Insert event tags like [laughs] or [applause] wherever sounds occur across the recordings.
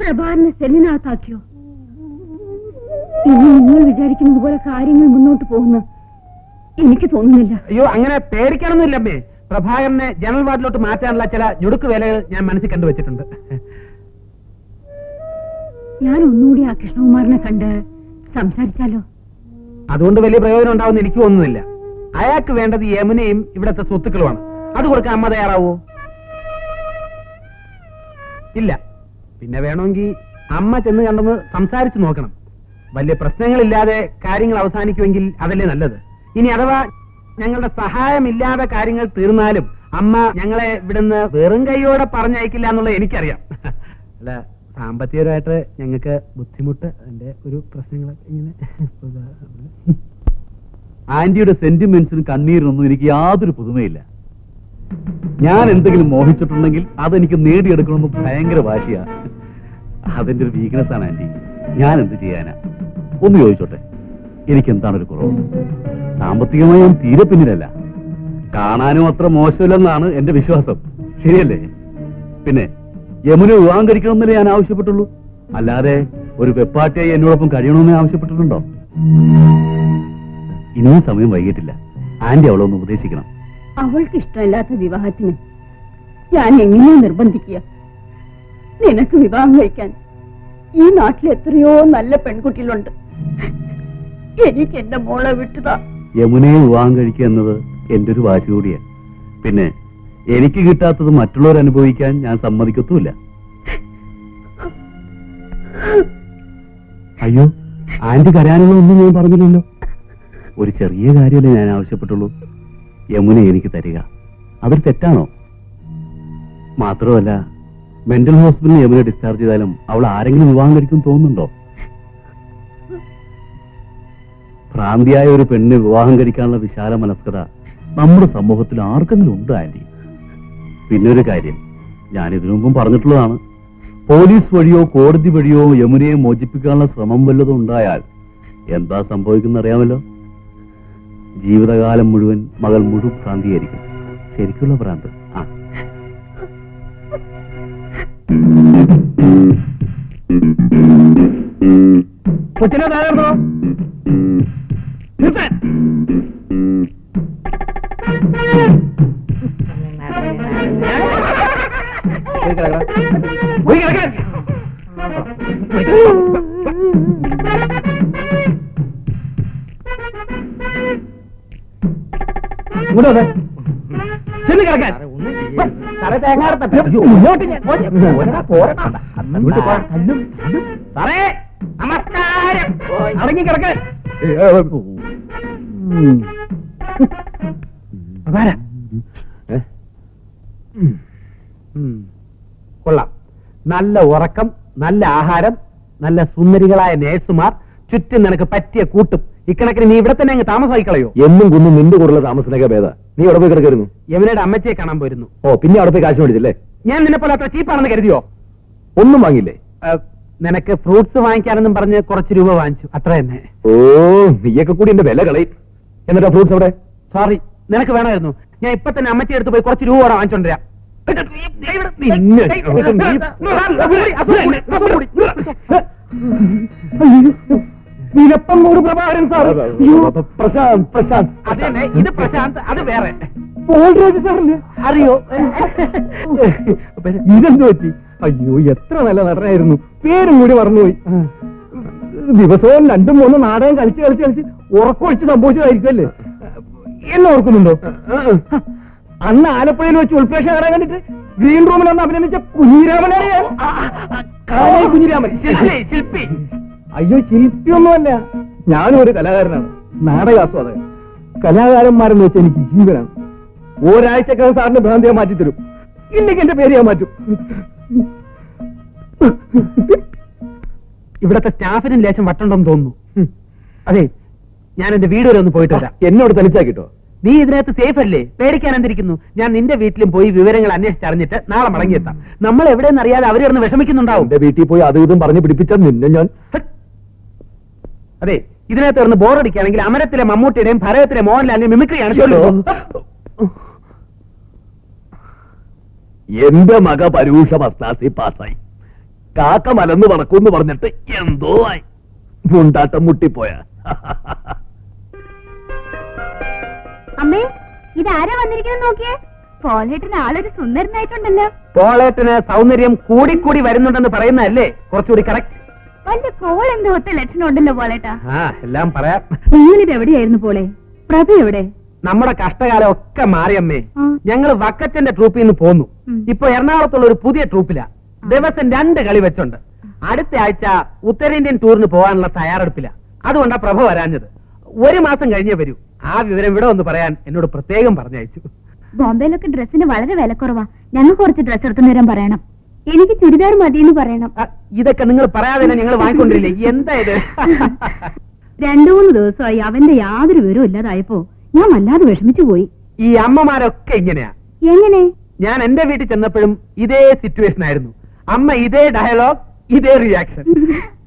പ്രഭാറിനെ സെല്ലിനകത്താക്കിയോ ഇനി നിങ്ങൾ വിചാരിക്കുന്നത് പോലെ കാര്യങ്ങൾ മുന്നോട്ട് പോകുന്ന എനിക്ക് തോന്നുന്നില്ല. അയ്യോ അങ്ങനെ പേടിക്കണമെന്നില്ല അമ്മേ. പ്രഭാകരനെ ജനറൽ വാർഡിലോട്ട് മാറ്റാനുള്ള ചില ഞുടുക്ക് വേലകൾ ഞാൻ മനസ്സിൽ കണ്ടുവച്ചിട്ടുണ്ട് ഞാൻ ഒന്നുകൂടി ആ കൃഷ്ണകുമാറിനെ കണ്ട് സംസാരിച്ചാലോ? അതുകൊണ്ട് വലിയ പ്രയോജനം ഉണ്ടാവുമെന്ന് എനിക്ക് തോന്നുന്നില്ല. അയാൾക്ക് വേണ്ടത് യമുനയും ഇവിടത്തെ സ്വത്തുക്കളുമാണ്. അത് കൊടുക്കാൻ അമ്മ തയ്യാറാവോ? ഇല്ല. പിന്നെ വേണമെങ്കിൽ അമ്മ ചെന്ന് കണ്ടെന്ന് സംസാരിച്ചു നോക്കണം. വലിയ പ്രശ്നങ്ങളില്ലാതെ കാര്യങ്ങൾ അവസാനിക്കുമെങ്കിൽ അതല്ലേ നല്ലത്. ഇനി അഥവാ ഞങ്ങളുടെ സഹായമില്ലാതെ കാര്യങ്ങൾ തീർന്നാലും അമ്മ ഞങ്ങളെ ഇവിടുന്ന് വെറും കൈയോടെ പറഞ്ഞയക്കില്ല എന്നുള്ളത് എനിക്കറിയാം. [laughs] അല്ല സാമ്പത്തികമായിട്ട് ഞങ്ങൾക്ക് ബുദ്ധിമുട്ട് അതിന്റെ ഒരു പ്രശ്നങ്ങളൊക്കെ ഇങ്ങനെ. ആന്റിയുടെ സെന്റിമെന്റ്സിനും കണ്ണീരിനൊന്നും എനിക്ക് യാതൊരു പുതുമയില്ല. ഞാൻ എന്തെങ്കിലും മോഹിച്ചിട്ടുണ്ടെങ്കിൽ അതെനിക്ക് നേടിയെടുക്കണമെന്ന് ഭയങ്കര വാശിയാ. [laughs] അതെന്റെ ഒരു വീക്ക്നെസ് ആണ് ആന്റി. ഞാൻ എന്ത് ചെയ്യാനാ? ഒന്ന് ചോദിച്ചോട്ടെ. എനിക്ക് എന്താണ് ഒരു കുറവ്? സാമ്പത്തികമായി ഞാൻ തീരെ പിന്നിലല്ല. കാണാനും അത്ര മോശമില്ലെന്നാണ് എന്റെ വിശ്വാസം. ശരിയല്ലേ? പിന്നെ യമുന വിവാഹം കഴിക്കണമെന്നല്ലേ ഞാൻ ആവശ്യപ്പെട്ടുള്ളൂ? അല്ലാതെ ഒരു വെപ്പാട്ടിയായി എന്നോടൊപ്പം കഴിയണമെന്ന് ആവശ്യപ്പെട്ടിട്ടുണ്ടോ? ഇനിയും സമയം വൈകിട്ടില്ല. ആന്റി അവളൊന്ന് ഉപദേശിക്കണം. അവൾക്ക് ഇഷ്ടമില്ലാത്ത വിവാഹത്തിന് ഞാൻ എങ്ങനെയാ നിർബന്ധിക്കുക? നിനക്ക് വിവാഹം കഴിക്കാൻ ഈ നാട്ടിൽ എത്രയോ നല്ല പെൺകുട്ടികളുണ്ട്. എനിക്ക് എന്റെ മോളെ വിട്ടുതാ. യമുനയെ വിവാഹം കഴിക്കുക എന്നത് എന്റെ ഒരു വാശി കൂടിയാണ് പിന്നെ എനിക്ക് കിട്ടാത്തത് മറ്റുള്ളവർ അനുഭവിക്കാൻ ഞാൻ സമ്മതിക്കത്തുമില്ല. അയ്യോ ആന്റി കരയാനുള്ളതൊന്നും ഞാൻ പറഞ്ഞില്ലല്ലോ. ഒരു ചെറിയ കാര്യമല്ലേ ഞാൻ ആവശ്യപ്പെട്ടുള്ളൂ. യമുന എനിക്ക് തരിക. അതൊരു തെറ്റാണോ? മാത്രമല്ല മെന്റൽ ഹോസ്പിറ്റലിൽ യമുന ഡിസ്ചാർജ് ചെയ്താലും അവൾ ആരെങ്കിലും വിവാഹം കഴിക്കും തോന്നുന്നുണ്ടോ? ഭ്രാന്തിയായ ഒരു പെണ്ണ് വിവാഹം കഴിക്കാനുള്ള വിശാല മനസ്കത നമ്മുടെ സമൂഹത്തിൽ ആർക്കെങ്കിലും ഉണ്ട് ആന്റി? പിന്നെ ഒരു കാര്യം ഞാൻ ഇതിനു മുമ്പും പറഞ്ഞിട്ടുള്ളതാണ്. പോലീസ് വഴിയോ കോടതി വഴിയോ യമുനയെ മോചിപ്പിക്കാനുള്ള ശ്രമം വല്ലതും ഉണ്ടായാൽ എന്താ സംഭവിക്കുന്ന അറിയാമല്ലോ? ജീവിതകാലം മുഴുവൻ മകൾ മുഴുവൻ ഭ്രാന്തിയായിരിക്കും. ശരിക്കുള്ള ഭ്രാന്ത്. వచ్చినా తాగడదు చెల్లి కడక സാറേ നമസ്കാരം. അടങ്ങി കിടക്കാൻ കൊള്ളാം. നല്ല ഉറക്കം നല്ല ആഹാരം നല്ല സുന്ദരികളായ നേഴ്സുമാർ ചുറ്റും നിനക്ക് പറ്റിയ കൂട്ടും ഇക്കണക്കിന് നീ ഇവിടെ തന്നെ അങ്ങ് താമസമായിക്കളയോ എന്നും കുന്നും നിന്റെ കൂടെ താമസനൊക്കെ ഭേദ നീ അവിടെ പോയി കിടക്കരുന്നു യമുനയുടെ അമ്മച്ചിയെ കാണാൻ പോയിരുന്നു ഓ പിന്നെ അവിടെ പോയി കാശ് മേടിച്ചില്ലേ ഞാൻ നിന്നെ പോലെ അത്ര ചീപ്പാണെന്ന് കരുതിയോ ഒന്നും വാങ്ങിയില്ലേ നിനക്ക് ഫ്രൂട്ട്സ് വാങ്ങിക്കാനെന്നും പറഞ്ഞ് കുറച്ച് രൂപ വാങ്ങിച്ചു അത്ര തന്നെ ഓ നീയൊക്കെ കൂടി എന്റെ വില കളയും എന്നിട്ടാ ഫ്രൂട്ട്സ് അവിടെ സോറി നിനക്ക് വേണമായിരുന്നു ഞാൻ ഇപ്പൊ തന്നെ അമ്മച്ചി എടുത്ത് പോയി കുറച്ച് രൂപ അവിടെ വാങ്ങിച്ചോണ്ടിരാം നിന്നെ. നിലപ്പം മൂട് പ്രഭാകരൻ സാർ പ്രശാന്ത് പ്രശാന്ത്. ഇത് പ്രശാന്ത് അത് വേറെ. പോൾരാജ് സാറല്ലേ? അറിയോ? ഇതെന്തു പറ്റി? അയ്യോ എത്ര നല്ല നടനായിരുന്നു. പേരും കൂടി മറന്നുപോയി. ദിവസവും രണ്ടും മൂന്നും നാടകം കളിച്ച് കളിച്ച് കളിച്ച് ഉറക്കൊഴിച്ച് സംഭവിച്ചതായിരിക്കും അല്ലേ എന്നെ ഓർക്കുന്നുണ്ടോ? അന്ന് ആലപ്പുഴയിൽ വെച്ച് ഉൾപ്രേക്ഷ കാണാൻ കണ്ടിട്ട് ഗ്രീൻ റൂമിൽ അന്ന് അഭിനന്ദിച്ച കുഞ്ഞിരാമനാണ് കുഞ്ഞിരാമൻ. ശില്പി. അയ്യോ ശില്പിയൊന്നുമല്ല ഞാനും ഒരു കലാകാരനാണ്. നാടകാസ്വാദകൻ. കലാകാരന്മാരെന്ന് വെച്ചാൽ എനിക്ക് ജീവനാണ്. ഒരാഴ്ചക്കകം സാറിന്റെ ഭ്രാന്തിയെ മാറ്റി മാറ്റിത്തരും. ഇല്ലെങ്കിൽ എന്റെ പേര് ഞാൻ മാറ്റും. ഇവിടത്തെ സ്റ്റാഫിനും ലേശം വട്ടുണ്ടെന്ന് തോന്നുന്നു. അതെ ഞാൻ എന്റെ വീട് വരെ ഒന്ന് പോയിട്ട് വരാം. എന്നോട് തനിച്ചാക്കിട്ടോ നീ ഇതിനകത്ത് സേഫ് അല്ലേ? പേടിക്കാൻ എന്തിരിക്കുന്നു? ഞാൻ നിന്റെ വീട്ടിലും പോയി വിവരങ്ങൾ അന്വേഷിച്ചറിഞ്ഞിട്ട് നാളെ മടങ്ങിയെത്താം. നമ്മൾ എവിടെയെന്നറിയാതെ അവർ കിടന്ന് വിഷമിക്കുന്നുണ്ടാവും. എന്റെ വീട്ടിൽ പോയി അതും ഇതും പറഞ്ഞു പിടിപ്പിച്ച നിന്നെ ഞാൻ അതെ ഇതിനകത്ത് ബോർ ബോറടിക്കുകയാണെങ്കിൽ അമരത്തിലെ മമ്മൂട്ടിയുടെയും ഭരതത്തിലെ മോഹൻലാലിന്റെയും മിമിക്രിയാണ് ചൊല്ലു. എന്റെ മക പരൂഷ മസ്താസി പാസ്സായി. കാക്ക മലന്ന് പറക്കൂന്ന് പറഞ്ഞിട്ട് എന്തോ ആയി. മുണ്ടാട്ടം മുട്ടിപ്പോയ. അമ്മേ ഇതാരാ വന്നിരിക്കുന്നത് നോക്കിയേ? പോലേട്ടന് ആളൊരു സുന്ദരനായിട്ടുണ്ടല്ലോ. പോളേട്ടിന് സൗന്ദര്യം കൂടിക്കൂടി വരുന്നുണ്ടെന്ന് പറയുന്നതല്ലേ? കുറച്ചുകൂടി കറക്റ്റ് വല്ല കോൾ എന്തോ ഒറ്റ ലക്ഷണം ഉണ്ടല്ലോ പോലേട്ടാ. ആ എല്ലാം പറയാം. നിങ്ങളിത് എവിടെയായിരുന്നു പോളെ? പ്രഭ എവിടെ? നമ്മുടെ കഷ്ടകാലം ഒക്കെ മാറിയമ്മേ. ആ. ഞങ്ങൾ വക്കച്ചന്റെ ട്രൂപ്പിൽ നിന്ന് പോന്നു. ഉം. ഇപ്പൊ എറണാകുളത്തുള്ള ഒരു പുതിയ ട്രൂപ്പിലാ. ദിവസം രണ്ട് കളി വെച്ചുണ്ട്. അടുത്ത ആഴ്ച ഉത്തരേന്ത്യൻ ടൂറിന് പോകാനുള്ള തയ്യാറെടുപ്പില്ല അതുകൊണ്ടാ പ്രഭ വരാഞ്ഞത്. ഒരു മാസം കഴിഞ്ഞേ വരൂ. ആ വിവരം ഇവിടെ ഒന്ന് പറയാൻ എന്നോട് പ്രത്യേകം പറഞ്ഞയച്ചു. ബോംബെയിലൊക്കെ ഡ്രസ്സിന് വളരെ വിലക്കുറവാ. ഞങ്ങൾ കുറച്ച് ഡ്രസ്സ് എടുത്തു തരാൻ പറയണം. എനിക്ക് ചുരിദാർ മതി എന്ന് പറയണം ഇതൊക്കെ നിങ്ങൾ പറയാതെ തന്നെ ഞങ്ങൾ വാങ്ങിക്കൊണ്ടിരില്ലേ? എന്താ ഇത്? രണ്ടു മൂന്ന് ദിവസമായി അവന്റെ യാതൊരു വിവരവും ഇല്ലാതായപ്പോ ഞാൻ വല്ലാതെ വിഷമിച്ചു പോയി. ഈ അമ്മമാരൊക്കെ ഇങ്ങനെയാ. എങ്ങനെ? ഞാൻ എന്റെ വീട്ടിൽ ചെന്നപ്പോഴും ഇതേ സിറ്റുവേഷൻ ആയിരുന്നു. അമ്മ ഇതേ ഡയലോഗ് ഇതേ റിയാക്ഷൻ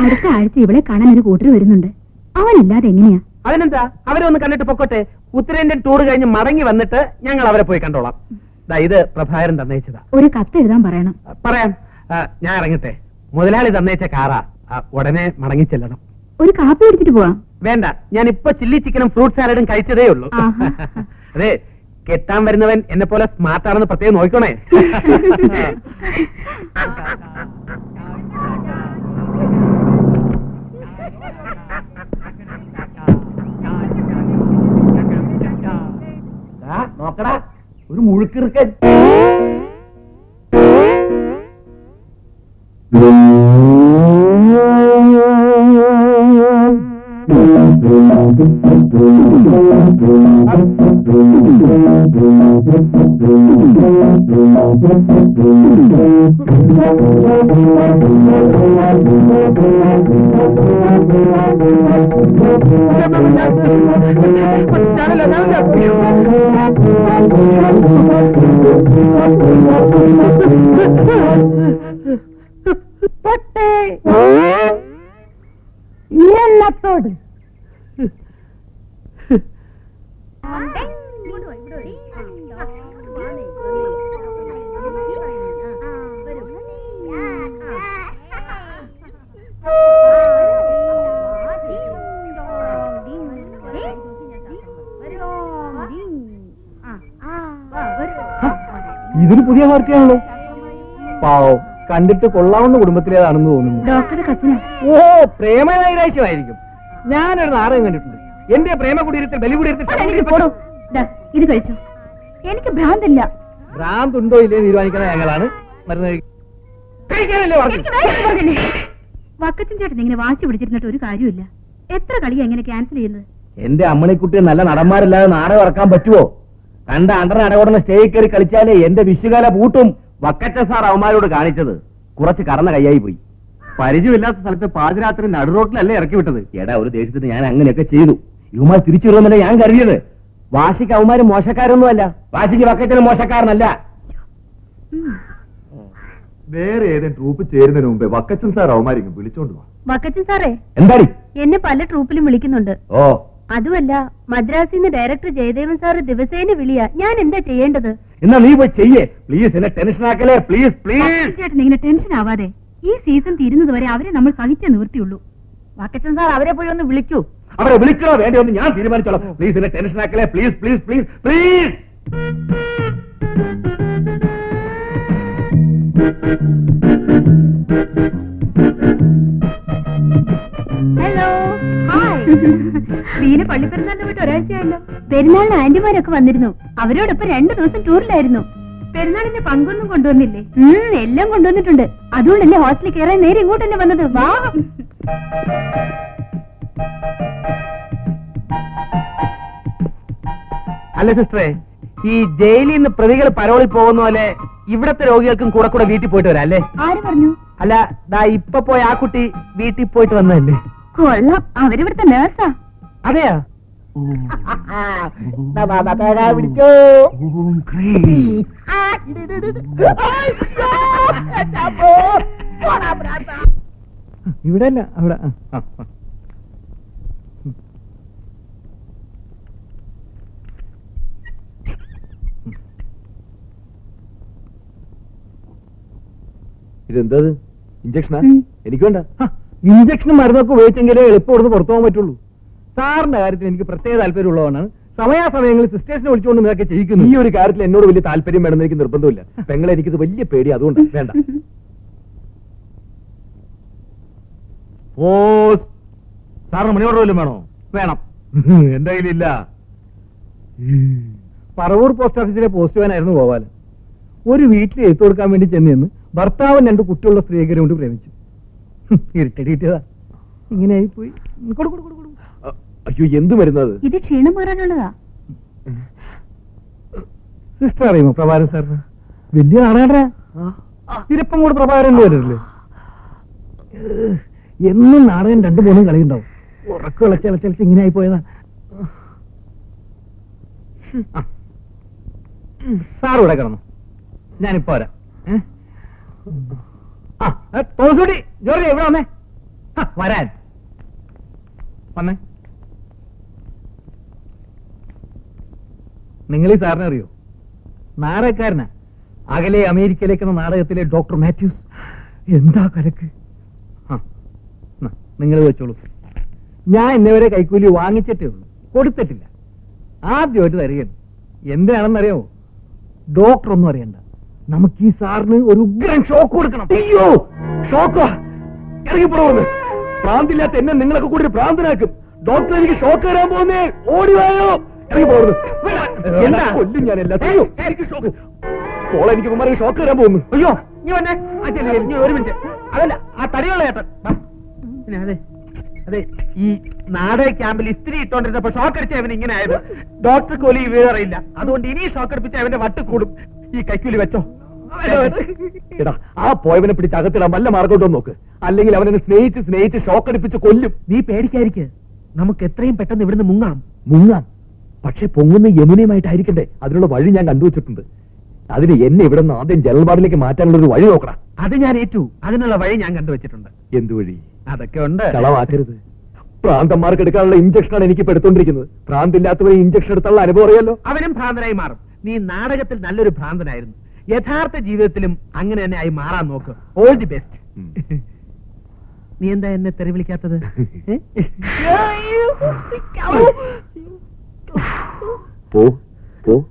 അടുത്ത ആഴ്ച ഇവിടെ കാണാൻ ഒരു കൂട്ടർ വരുന്നുണ്ട്. അവനില്ലാതെ എങ്ങനെയാ? അതിനെന്താ? അവരെ ഒന്ന് കണ്ടിട്ട് പൊക്കോട്ടെ. ഉത്തരേന്ത്യൻ ടൂർ കഴിഞ്ഞ് മടങ്ങി വന്നിട്ട് ഞങ്ങൾ അവരെ പോയി കണ്ടോളാം. ഇത് പ്രഭാകരൻ തന്നയിച്ചതാ ഒരു കത്ത് എഴുതാൻ പറയണം. പറയാം. ഞാൻ ഇറങ്ങട്ടെ. മുതലാളി തന്നയിച്ച കാറാ ഉടനെ മടങ്ങി ചെല്ലണം. ഒരു കാപ്പി കുടിച്ചിട്ട് പോവാം. വേണ്ട ഞാൻ ഇപ്പൊ ചില്ലി ചിക്കനും ഫ്രൂട്ട് സാലഡും കഴിച്ചതേ ഉള്ളൂ. [laughs] അതെ കെട്ടാൻ വരുന്നവൻ എന്നെ പോലെ സ്മാർട്ട് ആണെന്ന് പ്രത്യേകം നോക്കണേ [laughs] നോക്കടാ. ഒരു മുഴുക്കിറുക്കൻ എന്നത്തോട് Thank you. ഇതൊരു പുതിയ പാർട്ടിയാണല്ലോ പാവം. കണ്ടിട്ട് കൊള്ളാവുന്ന കുടുംബത്തിലേതാണെന്ന് തോന്നുന്നു. ഡോക്ടറുടെ കത്തിനാ ഓ പ്രേമനൈരാശ്യമായിരിക്കും. ഞാനൊരു നാടകം കണ്ടിട്ടുണ്ട്. എന്റെ പ്രേമ കുടീരത്തിൽ ബലി. ദാ, ഇത് കഴിച്ചു. എനിക്ക് ഭ്രാന്തില്ല. ഭ്രാന്ത് ഉണ്ടോ ഇല്ലേ തീരുമാനിക്കുന്ന ഞങ്ങളാണ് മരുന്ന്? വക്കച്ചൻ ചേട്ടൻ ഇങ്ങനെ വാശി പിടിച്ചിരുന്നിട്ട് ഒരു കാര്യമില്ല എത്ര കളിയാ ഇങ്ങനെ ക്യാൻസൽ ചെയ്യുന്നത്? എന്റെ അമ്മണിക്കുട്ടിയെ നല്ല നടന്മാരില്ലാതെ നാടകം ഇറക്കാൻ പറ്റുമോ കണ്ട അണ്ടർ അടകോടുന്ന സ്റ്റേജിൽ കയറി കളിച്ചാലേ എന്റെ വിഷുകാല പൂട്ടും വക്കച്ച സാർ അവന്മാരോട് കാണിച്ചത്. കുറച്ച് കറന്ന കൈയായി പോയി. പരിചയമില്ലാത്ത സ്ഥലത്ത് പാതിരാത്രി നടുറോട്ടിലല്ലേ ഇറക്കി വിട്ടത്. എടാ ഒരു ദേഷ്യത്തിന് ഞാൻ അങ്ങനെയൊക്കെ ചെയ്തു. ഇവന്മാർ തിരിച്ചു വരുമെന്നല്ലേ ഞാൻ കരുതിയത്. വാശിക്ക് അവന്മാര് മോശക്കാരൊന്നുമല്ല. വാശിക്ക് വക്കച്ചന് മോശക്കാരനല്ല. വേറെ ഏതെങ്കിലും ട്രൂപ്പ് ചേരുന്നതിന് മുമ്പേ വക്കച്ചൻ സാർ അവന്മാരിങ്ങ് വിളിച്ചോണ്ട് വാ. വക്കച്ചൻ സാറേ എന്താടി? എന്നെ പല ട്രൂപ്പിലും വിളിക്കുന്നുണ്ട്. ഓ അതുമല്ല മദ്രാസിൽ നിന്ന് ഡയറക്ടർ ജയദേവൻ സാറ് ദിവസേന വിളിയാ. ഞാൻ എന്താ ചെയ്യേണ്ടത്? എന്നാ നീ പോയി ചെയ്യേ. പ്ലീസ് എന്നെ ടെൻഷൻ ആക്കലേ പ്ലീസ് പ്ലീസ് ചേട്ടൻ ഇങ്ങനെ ടെൻഷൻ ആവാതെ ഈ സീസൺ തീരുന്നതുവരെ അവരെ നമ്മൾ സഹിച്ചേ നിവൃത്തിയുള്ളൂ വാക്കച്ചൻ സാർ അവരെ പോയി ഒന്ന് വിളിക്കൂ. അവരെ വിളിക്കണോ വേണ്ട എന്ന് ഞാൻ തീരുമാനിച്ചോളാം. പ്ലീസ് എന്നെ tension ആക്കലേ please please please please hello hi Beena പള്ളിപ്പെരുന്നാളിന് പോയിട്ട് ഒരാഴ്ചയായല്ലോ. പെരുന്നാളിന് ആന്റിമാരൊക്കെ വന്നിരുന്നു. അവരോടൊപ്പം രണ്ടു ദിവസം ടൂറിലായിരുന്നു. പെരുന്നാളിന്റെ പങ്കൊന്നും കൊണ്ടുവന്നില്ലേ? എല്ലാം കൊണ്ടുവന്നിട്ടുണ്ട്. അതുകൊണ്ടല്ലേ ഹോസ്റ്റലിൽ കയറാൻ നേരെ ഇങ്ങോട്ട് തന്നെ വന്നത്. വാ. അല്ല സിസ്റ്ററെ ഈ ജയിലിൽ നിന്ന് പ്രതികൾ പരോളിൽ പോകുന്ന പോലെ ഇവിടത്തെ രോഗികൾക്കും കൂടെ കൂടെ വീട്ടിൽ പോയിട്ട് വരാം അല്ലേ? ആര് പറഞ്ഞു? അല്ല ദാ ഇപ്പൊ പോയ ആ കുട്ടി വീട്ടിൽ പോയിട്ട് വന്നതല്ലേ? കൊള്ളാം. അവരിവിടുത്തെ നേഴ്സാ. അതെയാ? പിടിച്ചോ. ഇവിടെ അല്ല അവിടെ. ഇതെന്താ ഇഞ്ചക്ഷനാ. എനിക്ക് വേണ്ട ഇഞ്ചക്ഷനും മരുന്നൊക്കെ ഉപയോഗിച്ചെങ്കിലേ എളുപ്പം ഇവിടുന്ന് പുറത്തു പോകാൻ പറ്റുള്ളൂ. സാറിന്റെ കാര്യത്തിൽ എനിക്ക് പ്രത്യേക താല്പര്യമുള്ളതാണ് സമയാസമയങ്ങളിൽ സിസ്റ്റേഴ്സിനെ വിളിച്ചുകൊണ്ട് നിന്നൊക്കെ ചെയ്യിക്കുന്നു. ഈ ഒരു കാര്യത്തിൽ എന്നോട് വലിയ താല്പര്യം വേണമെന്ന് എനിക്ക് നിർബന്ധമില്ല. പെങ്ങളെ എനിക്കിത് വലിയ പേടി അതുകൊണ്ട് വേണ്ട. [laughs] ഓ സാറിന് മണിയോടെ വല്ലതും വേണോ? വേണം. [laughs] എന്റെ കയ്യിലില്ല [laughs] പറവൂർ പോസ്റ്റ് ഓഫീസിലെ പോസ്റ്റ്മാനായിരുന്നു ഗോപാലൻ. ഒരു വീട്ടിൽ എഴുത്തു കൊടുക്കാൻ വേണ്ടി ചെന്നെന്ന് ഭർത്താവും രണ്ട് കുട്ടിയുള്ള സ്ത്രീകരെ കൊണ്ട് പ്രേമിച്ചു. ഇങ്ങനെ ആയിപ്പോയി കൊടു, കൊടു, കൊടു, കൊടു. അയ്യോ എന്ത് മരുന്നത്? ഇത് ക്ഷീണം മാറാനുള്ളതാ. സിസ്റ്റർ അറിയുമോ പ്രഭാകരൻ സാറിന്? വലിയ കൂടെ വരില്ലേ എന്നും നാടകം രണ്ടു മൂന്നും കളിയുണ്ടാവും. ഉറക്കം ഇളച്ചളച്ചളിച്ച് ഇങ്ങനെ ആയി പോയതാ. സാർ ഇവിടെ കിടന്നു. ഞാനിപ്പോ വരാം. ഏ? വരാൻ. വന്നേ. നിങ്ങൾ ഈ സാറിനെ അറിയോ? നാടകക്കാരനാ. അകലെ അമേരിക്കയിലേക്ക് നാടകത്തിലെ ഡോക്ടർ മാത്യൂസ്. എന്താ കലക്ക്? നിങ്ങൾ വെച്ചോളൂ ഞാൻ ഇന്നവരെ കൈക്കൂലി വാങ്ങിച്ചിട്ടേ ഉള്ളൂ. കൊടുത്തിട്ടില്ല. ആദ്യമായിട്ട് തരികയാണ്. എന്താണെന്നറിയാമോ ഡോക്ടർ ഒന്നും അറിയണ്ട. നമുക്ക് ഈ സാറിന് ഒരു ഉഗ്രൻ ഷോക്ക് കൊടുക്കണം. അയ്യോ ഷോക്കോ ഇറങ്ങിപ്പോടുന്നു പ്രാന്തില്ലാത്ത എന്നെ നിങ്ങളൊക്കെ കൂടി ഒരു പ്രാന്തനാക്കും ഡോക്ടർ എനിക്ക് ഷോക്ക് തരാൻ പോകുന്നേ. ഓടി വായോ. ഇറങ്ങി പോകുന്നു എന്താ? കൊല്ലും ഞാൻ എല്ലാ. എനിക്ക് ഷോക്ക് പോളെ എനിക്ക് കുമാരൻ ഷോക്ക് തരാൻ പോകുന്നു. അയ്യോ നീ വന്നെ. ഒരു മിനിറ്റ് അതല്ല ആ തടിയുള്ള ഏട്ടൻ. അതെ അതെ ഈ നാടക ക്യാമ്പിൽ ഇസ്തിരി ഇട്ടോണ്ടിരുന്നപ്പോ ഷോക്ക് അടിച്ച അവൻ ഇങ്ങനെ ആയത്. ഡോക്ടർക്ക് പോലും ഈ വിവരമില്ല അതുകൊണ്ട് ഇനി ഷോക്ക് അടിപ്പിച്ച അവന്റെ വട്ട് കൂടും. ഈ കൈക്കൂലി വെച്ചോ. എടാ ആ പോയവനെ പിടിച്ച് അകത്തിടാൻ വല്ല മാർഗോട്ടോ നോക്ക്. അല്ലെങ്കിൽ അവനെ സ്നേഹിച്ച് സ്നേഹിച്ച് ഷോക്ക് അടിപ്പിച്ച് കൊല്ലും. നീ പേടിക്കായിരിക്ക നമുക്ക് എത്രയും പെട്ടെന്ന് ഇവിടുന്ന് മുങ്ങാം. മുങ്ങാം. പക്ഷെ പൊങ്ങുന്ന യമുനയുമായിട്ടായിരിക്കണ്ടേ? അതിനുള്ള വഴി ഞാൻ കണ്ടുവച്ചിട്ടുണ്ട്. അതിന് എന്നെ ഇവിടെ നിന്ന് ആദ്യം ജനൽപാടിലേക്ക് മാറ്റാനുള്ള ഒരു വഴി നോക്കണം അത് ഞാൻ ഏറ്റു. അതിനുള്ള വഴി ഞാൻ കണ്ടുവച്ചിട്ടുണ്ട്. എന്ത് വഴി? അതൊക്കെ ഉണ്ട്. ചളവാക്കരുത്. പ്രാന്തന്മാർക്ക് എടുക്കാനുള്ള ഇഞ്ചക്ഷനാണ് എനിക്ക് എടുത്തോണ്ടിരിക്കുന്നത്. പ്രാന്തില്ലാത്തവരെ ഇഞ്ചക്ഷൻ എടുത്തുള്ള അനുഭവം അറിയാലോ? അവനും ഭ്രാന്തനായി മാറും. നീ നാടകത്തിൽ നല്ലൊരു ഭ്രാന്തനായിരുന്നു. യഥാർത്ഥ ജീവിതത്തിലും അങ്ങനെ തന്നെ ആയി മാറാൻ നോക്ക്. ഓൾ ദി ബെസ്റ്റ് നീ എന്താ എന്നെ തെറി വിളിക്കാത്തത്? [laughs] പോ പോ.